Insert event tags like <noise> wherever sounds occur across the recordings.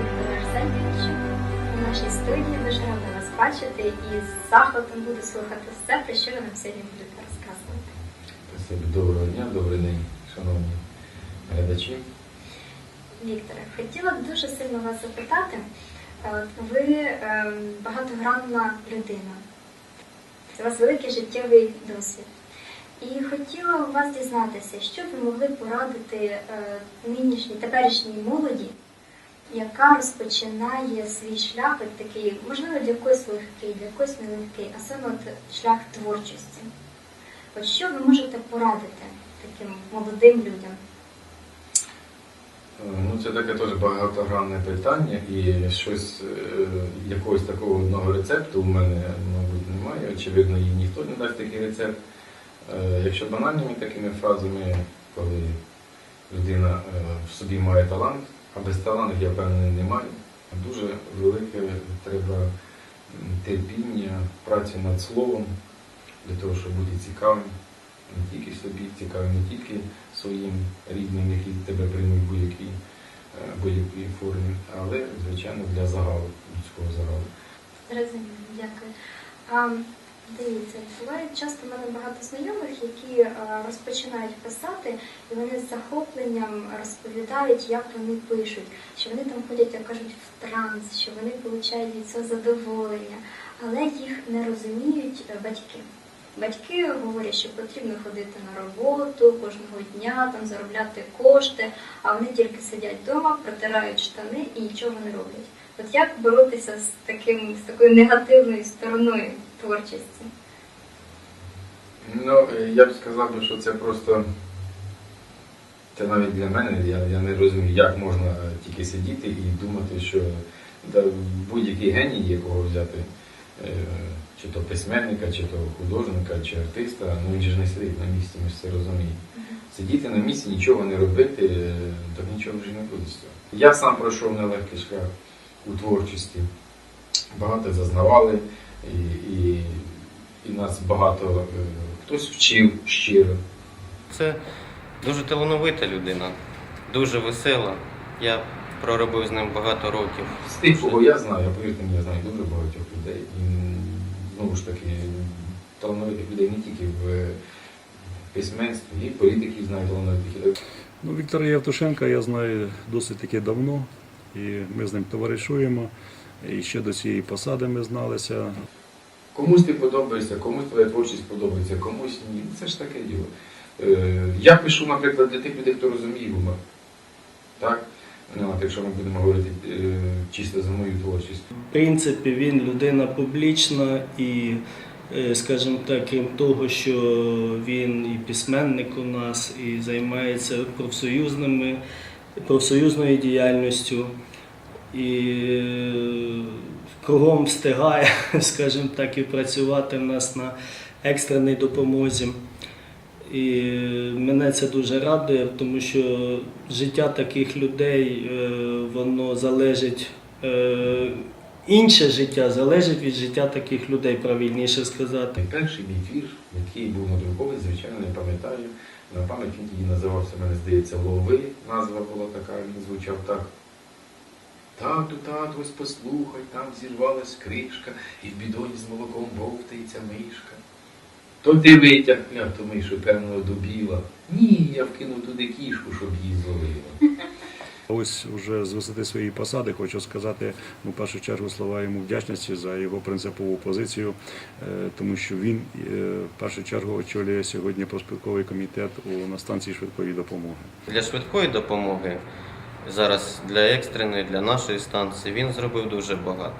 У нашій студії. Дуже рада вас бачити і з захватом буду слухати все, про що ви нам сьогодні будете розказувати. Спасибі. Доброго дня, добрий день, шановні глядачі. Вікторе, хотіла б дуже сильно вас запитати. Е, Ви ем, багатогранна людина. У вас великий життєвий досвід. І хотіла у вас дізнатися, що ви могли порадити е, нинішній, теперішній молоді, яка розпочинає свій шлях, от такий, можливо, для когось легкий, для когось нелегкий, а саме от шлях творчості. От що ви можете порадити таким молодим людям? Е, Ну, це таке теж багатогранне питання, і щось е, якогось такого одного рецепту у мене, мабуть, немає. Очевидно, їй ніхто не дасть такий рецепт. Е, Якщо банальними такими фразами, коли людина в собі має талант, а без таланту, я впевнений, немає. Дуже велике треба терпіння, праці над словом для того, щоб бути цікавим не тільки собі, цікавим не тільки своїм рідним, які тебе приймуть будь-якій е, будь-якій формі, але звичайно для загалу, людського загалу. Дякую. Дивіться, буває часто в мене багато знайомих, які е, розпочинають писати, і вони з захопленням розповідають, як вони пишуть, що вони там ходять, як кажуть, в транс, що вони отримують від цього задоволення, але їх не розуміють е, батьки. Батьки говорять, що потрібно ходити на роботу кожного дня, там заробляти кошти, а вони тільки сидять вдома, протирають штани і нічого не роблять. От як боротися з таким з такою негативною стороною творчості? Ну, е, я б сказав що це просто це навіть для мене, я, я не розумію, як можна тільки сидіти і думати, що да, будь-який геній, якого взяти, е, чи то письменника, чи то художника, чи артиста, ну він же ж не сидить на місці, ми ж це розуміємо. Сидіти на місці, нічого не робити, е, так нічого вже не буде. Я сам пройшов нелегкий шлях у творчості. Багато зазнавали, і, і, і нас багато е, хтось вчив щиро. Це дуже талановита людина, дуже весела. Я проробив з ним багато років. З тих, кого я знаю, я повірте мені, я знаю дуже багатьох людей. І знову ж таки, талановитих людей не тільки в письменстві, і політиків знаю талановитих людей. Ну, Віктора Євтушенка я знаю досить таки давно, і ми з ним товаришуємо. І ще до цієї посади ми зналися. Комусь ти подобаєшся, комусь твоя творчість подобається, комусь ні. Це ж таке діло. Е, Я пишу, наприклад, для тих людей, хто розуміє гумор. Так? Ну, от якщо ми будемо говорити е, чисто за мою творчість. В принципі, він людина публічна і, е, скажімо так, крім того, що він і письменник у нас, і займається профсоюзними, профсоюзною діяльністю, і е, кругом встигає, <laughs> скажімо так, і працювати в нас на екстреній допомозі. І мене це дуже радує, тому що життя таких людей е, воно залежить, е, інше життя залежить від життя таких людей, правильніше сказати. Перший мій вірш, який був надрукований, звичайно, не пам'ятаю. На пам'ять він тоді називався, мене здається, Лови. Назва була така, він звучав так. Тату, тату, ось послухай, там зірвалась кришка, і в бідоні з молоком бовтається мишка. То ти витяг кляту мишу, певно, до біла. Ні, я вкинув туди кішку, щоб її зловила. <laughs> Ось вже з висоти своєї посади хочу сказати ну, в першу чергу слова йому вдячності за його принципову позицію, е, тому що він е, в першу чергу очолює сьогодні проспілковий комітет у на станції швидкої допомоги. Для швидкої допомоги зараз для екстреної, для нашої станції він зробив дуже багато.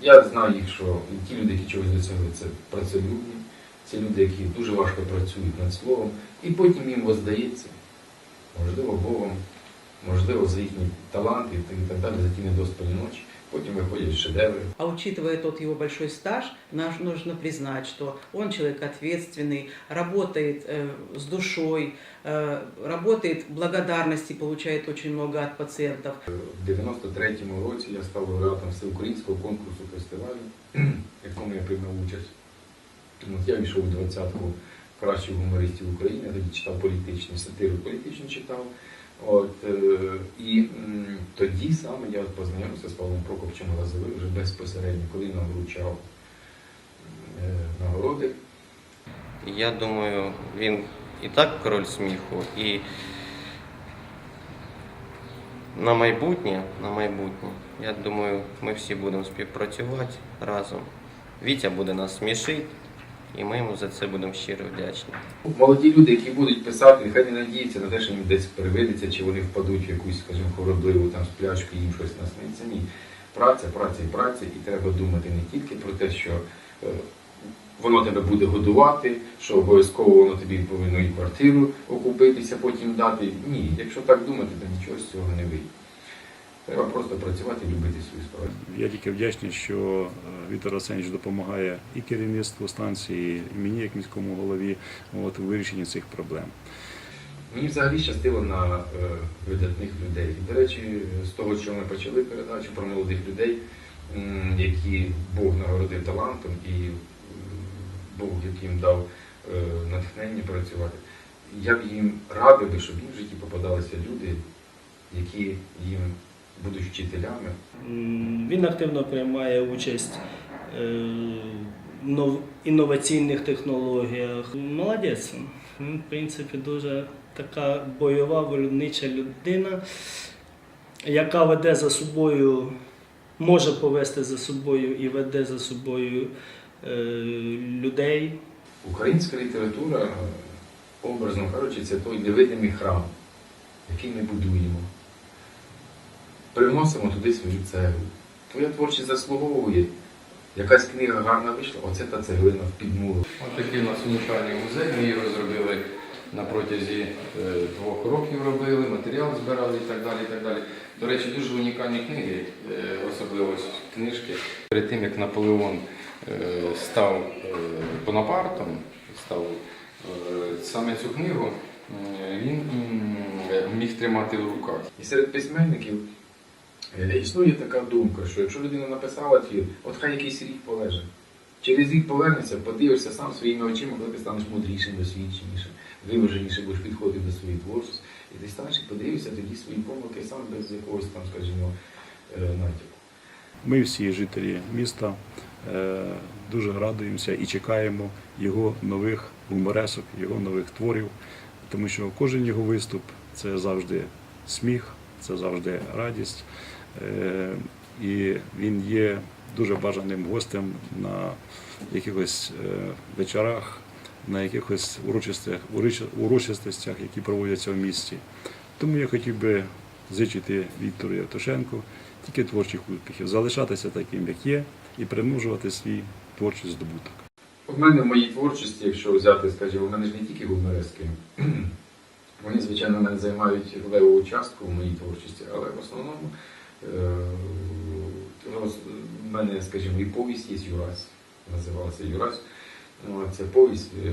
Я знаю їх, що ті люди, які чогось досягли, це працелюбні, це люди, які дуже важко працюють над словом, і потім їм воздається, можливо, Богом, можливо, за їхні таланти і так- далі, за ті недоспані ночі. Потім виходять шедеври. А учитывая тот его большой стаж, нам нужно признать, что он человек ответственный, работает э, с душой, э, работает в благодарности, получает очень много от пациентов. В 93-му році я став лауреатом всеукраїнського конкурсу фестивалю, в якому я приймав участь. От я війшов у двадцятку кращих гумористів України, я тоді читав політичні, сатиру політичну читав. От, е, і тоді саме я познайомився з Павлом Прокопчем Лазовим вже безпосередньо, коли нам вручав е, нагороди. Я думаю, він і так король сміху, і на майбутнє, на майбутнє, я думаю, ми всі будемо співпрацювати разом. Вітя буде нас смішити, і ми йому за це будемо щиро вдячні. Молоді люди, які будуть писати, нехай не надіються на те, що їм десь привидеться, чи вони впадуть в якусь, скажімо, хоробливу там сплячку, їм щось насниться. Ні. Праця, праця і праця, і треба думати не тільки про те, що е, воно тебе буде годувати, що обов'язково воно тобі повинно і квартиру окупитися, потім дати. Ні, якщо так думати, то нічого з цього не вийде. Треба просто працювати і любити свою справу. Я тільки вдячний, що е, Віктор Арсенович допомагає і керівництву станції, і мені, як міському голові, от, у вирішенні цих проблем. Мені взагалі щастило на е, видатних людей. І, до речі, з того, що ми почали передачу про молодих людей, які Бог нагородив талантом і Бог яким дав е, натхнення працювати, я б їм радив би, щоб їм в житті попадалися люди, які їм будуть вчителями, Він активно приймає участь е, в нов- інноваційних технологіях. Молодець. Він, в принципі, дуже така бойова, вольнича людина, яка веде за собою, може повести за собою і веде за собою е, людей. Українська література, образно кажучи, це той невидимий храм, який ми будуємо. Приносимо туди свою цеглу. Твоя творчість заслуговує. Якась книга гарна вийшла, оце та цеглина в підмуру. Ось такий у нас унікальний музей. Ми її розробили на протязі е, двох років робили, матеріал збирали і так далі. І так далі. До речі, дуже унікальні книги, е, особливо книжки. Перед тим як Наполеон е, став Бонапартом, став саме цю книгу, він міг тримати в руках. І серед письменників існує така думка, що якщо людина написала твір, от хай якийсь рік полежить. Через рік повернешся, подивишся сам своїми очима, коли ти станеш мудрішим, досвідченішим, виваженіше будеш підходити до своєї творчості. І ти станеш і подивишся тоді свої помилки сам без якогось там, скажімо, е, натяку. Ми всі жителі міста е, дуже радуємося і чекаємо його нових гуморесок, його нових творів, тому що кожен його виступ це завжди сміх, це завжди радість. Е, І він є дуже бажаним гостем на якихось е, вечорах, на якихось урочистостях, які проводяться в місті. Тому я хотів би зичити Віктору Євтушенку тільки творчих успіхів, залишатися таким, як є, і примножувати свій творчий здобуток. У мене в моїй творчості, якщо взяти, скажімо, у мене ж не тільки гуморески. <clears throat> Вони, звичайно, мене займають леву частку в моїй творчості, але в основному е, роз- в мене, скажімо, і повість є Юрась. Називалася Юрась. Ну, Це повість, е,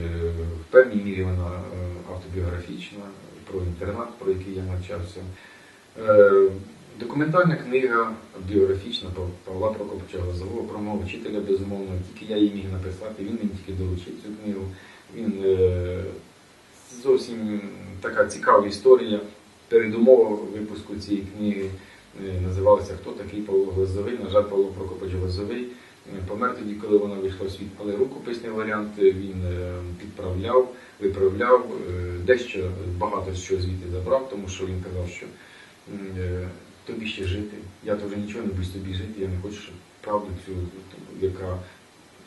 в певній мірі вона е, автобіографічна, про інтернат, про який я навчався. Документальна книга біографічна Павла Прокопча Лозового про мого вчителя, безумовно, тільки я її міг написати, він мені тільки долучив цю книгу. Він зовсім така цікава історія. Передумова випуску цієї книги е, називалася Хто такий Павло Глазовий? На жаль, Павло Прокопович Глазовий е, помер тоді, коли вона вийшла в світ, але рукописний варіант е, він підправляв, виправляв, дещо багато чого звідти забрав, тому що він казав, що тобі ще жити. Я то вже нічого не буду тобі жити, я не хочу, щоб правду цю, яка,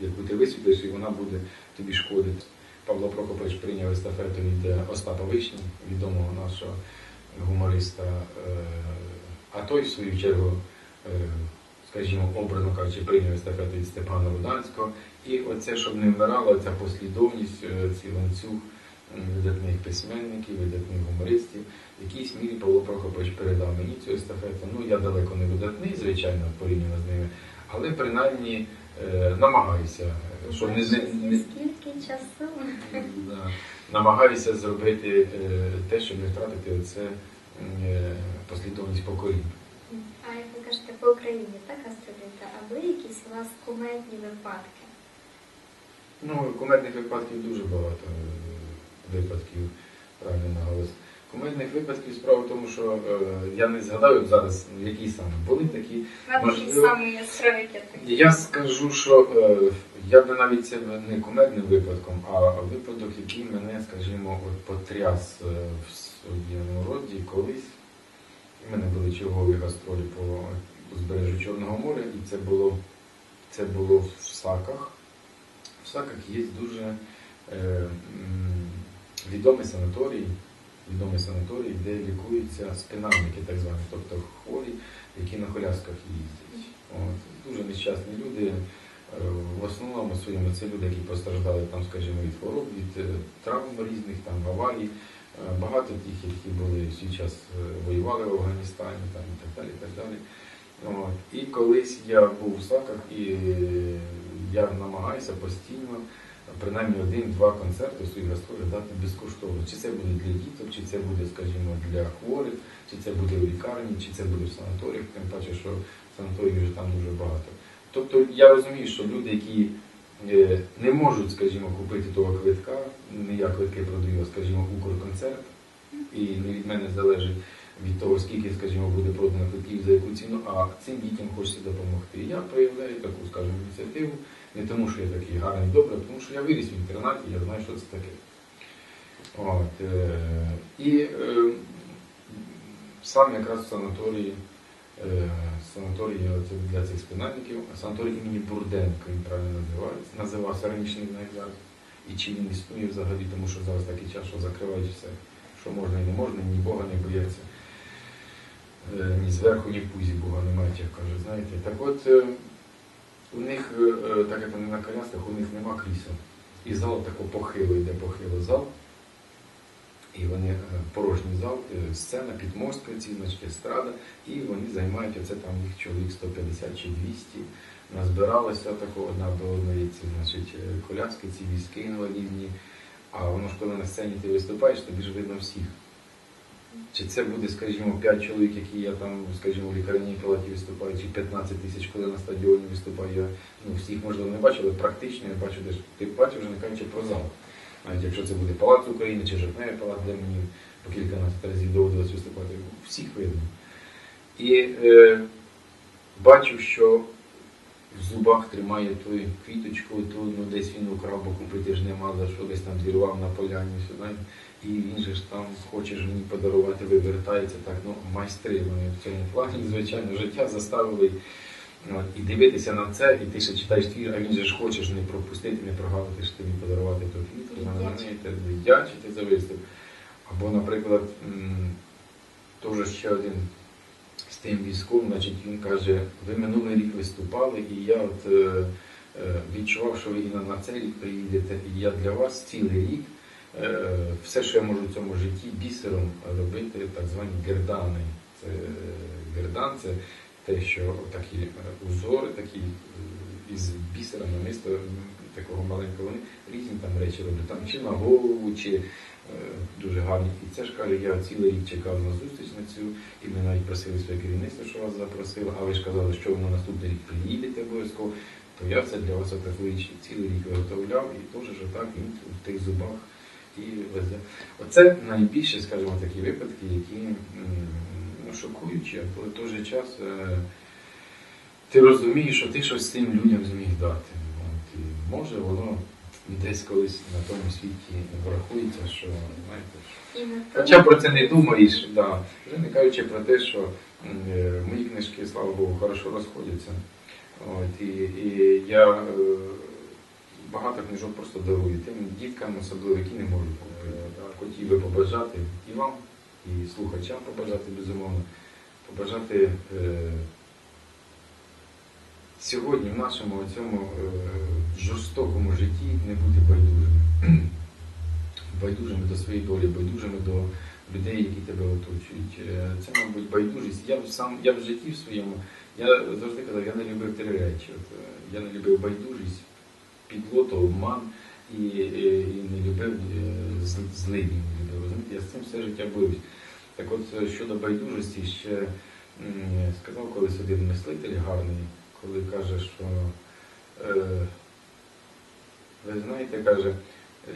яку ти висвітлиш, і вона буде тобі шкодити. Павло Прокопович прийняв естафету від Остапа Вишні, відомого нашого гумориста. А той, в свою чергу, е, скажімо, образно кажучи, прийняв естафету від Степана Руданського. І оце, щоб не вмирала, ця послідовність, е, цей ланцюг видатних письменників, видатних гумористів. В якійсь мірі Павло Прокопович передав мені цю естафету. Ну, я далеко не видатний, звичайно, порівняно з ними, але принаймні е, намагаюся, е, що не, не, Скільки часу? Намагаюся зробити те, щоб не втратити оце послідовність поколінь. А як ви кажете по Україні, так Астроліта, а були якісь у вас кумедні випадки? Ну, кумедних випадків дуже багато е, випадків, правильно наголос. Кумедних випадків справа в тому, що е, я не згадаю зараз, які саме були такі. Можливо. яскравий такий. Я скажу, що е, я би навіть це не кумедним випадком, а випадок, який мене, скажімо, от потряс е, в своєму роді колись. У мене були чергові гастролі по узбережжю Чорного моря, і це було, це було в Саках. В Саках є дуже е, відомий санаторій, відомий санаторій, де лікуються спинальники, так звані, тобто хворі, які на колясках їздять. От. Дуже нещасні люди. Е, В основному своєму це люди, які постраждали там, скажімо, від хвороб, від е, травм різних, там аварій. Багато тих, які були свій час е, воювали в Афганістані, там і так далі. І так далі. От. І колись я був у Саках і я намагаюся постійно принаймні один-два концерти своїх гастролях дати безкоштовно. Чи це буде для діток, чи це буде, скажімо, для хворих, чи це буде в лікарні, чи це буде в санаторіях, тим паче, що санаторіїв вже там дуже багато. Тобто я розумію, що люди, які не можуть, скажімо, купити того квитка, не я квитки продаю, а, скажімо, Укрконцерт, і не від мене залежить від того, скільки, скажімо, буде продано квитків за яку ціну, а цим дітям хочеться допомогти. Я проявляю таку, скажімо, ініціативу, не тому, що я такий гарний, добрий, а тому що я виріс в інтернаті, я знаю, що це таке. От, е, і е, сам якраз в санаторії, е, санаторії оце для цих спинальників, санаторій імені Бурденка, він правильно називається, називався раніше не. І чи він існує взагалі, тому що зараз такий час, що закривають все, що можна і не можна, ні Бога не бояться. Е, Ні зверху, ні в пузі Бога немає, як кажуть, знаєте. Так от е, у них, е, так як вони на колясках, у них нема крісел. І зал тако похило, йде похило зал. І вони е, порожній зал, е, сцена, підмостка, ці значить, естрада, і вони займають оце там їх чоловік 150 чи 200. Назбиралося тако одна до одної ці, значить, е, коляски, ці візки інвалідні. А воно ж коли на сцені ти виступаєш, тобі ж видно всіх. Чи це буде, скажімо, 5 чоловік, які я там, скажімо, в лікарняній палаті виступаю, чи 15 тисяч, коли на стадіоні виступаю. Я ну, всіх, можливо, не бачу, але практично я бачу, де ти бачиш вже не кажучи про зал. Навіть якщо це буде Палац України чи Жовтневий палац, де мені по кільканадцять разів доводилось виступати, всіх видно. І е, бачу, що в зубах тримає ту квіточку, ту, ну десь він украв, бо купити ж нема за що, десь там зірвав на поляні, знаєте. І він же ж там хоче ж мені подарувати, вивертається так, ну майстри в цьому плані, звичайно, життя заставили. От, і дивитися на це, і ти ще читаєш твір, а він же ж хоче не пропустити, не прогавити ж тобі подарувати ту квітку, знаєте, віддячити за виступ. Або, наприклад, теж ще один з тим військом, значить, він каже, ви минулий рік виступали, і я от е, е, відчував, що ви на, на цей рік приїдете, і я для вас цілий рік е, все, що я можу в цьому житті, бісером робити так звані гердани. Це е, гердан, це те, що такі е, узори, такі е, із бісера намисто м, такого маленького, вони різні там речі роблять, там чи на голову, чи е, дуже гарні. І це ж каже, я цілий рік чекав на зустріч на цю, і ми навіть просили своє керівництво, що вас запросило, а ви ж казали, що ви наступний рік приїдете обов'язково, то я це для вас отаку річ цілий рік виготовляв, і теж ж так він в тих зубах і везе. Оце найбільше, скажімо, такі випадки, які м, ну, шокуючі, а в той же час е, ти розумієш, що ти щось цим людям зміг дати. От, і може воно десь колись на тому світі врахується, що знаєте. Хоча про це не думаєш, да. вже не кажучи про те, що е, мої книжки, слава Богу, хорошо розходяться. От, і, і я е, багато книжок просто дарую тим діткам, особливо, які не можуть купити. Так, хотів би побажати і вам, і слухачам побажати, безумовно, побажати е, сьогодні в нашому цьому е, жорстокому житті не бути байдужими. <clears throat> байдужими до своєї долі, байдужими до людей, які тебе оточують. Е, Це, мабуть, байдужість. Я сам я в житті в своєму, я завжди казав, я не любив три речі. От, я не любив байдужість, підлоту, обман і, і, не любив е, з- злидні. Розумієте? Я з цим все життя боюсь. Так от е, щодо байдужості, ще сказав колись один мислитель гарний, коли каже, що е, ви знаєте, каже, е,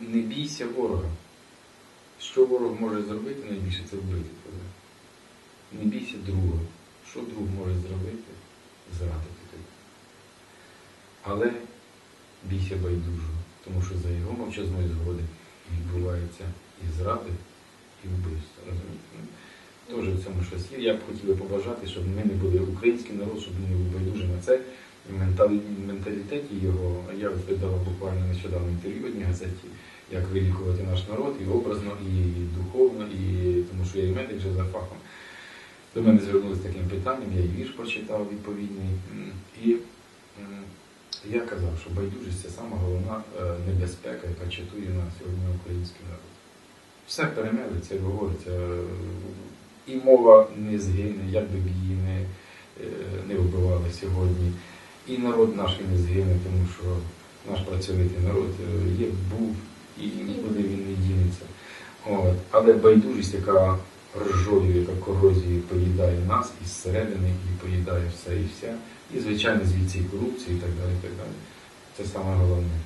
не бійся ворога. Що ворог може зробити найбільше, це вбити тебе. Не бійся друга. Що друг може зробити? Зрадити тебе. Але бійся байдужого, тому що за його мовчазної згоди відбувається і зради, і вбивство. Розумієте? Ну, Теж в цьому щось є. Я б хотів побажати, щоб ми не були український народ, щоб ми не були байдужі на це. Менталітеті його, я ось буквально нещодавно інтерв'ю одній газеті, як вилікувати наш народ і образно, і духовно, і тому що я і медик вже за фахом. До мене звернулися з таким питанням, я і вірш прочитав відповідний. І я казав, що байдужість це сама головна е, небезпека, яка чатує на сьогодні український народ. Все перемелиться, як говориться, е, і мова не згине, як би її не, е, не вбивали сьогодні. І народ наш не згине, тому що наш працьовитий народ є, був і нікуди він не дінеться. От. Але байдужість, яка розжолює, яка корозією поїдає нас із середини і поїдає все і вся. І, звичайно, звідси і корупції і так далі. І так далі. Це саме головне.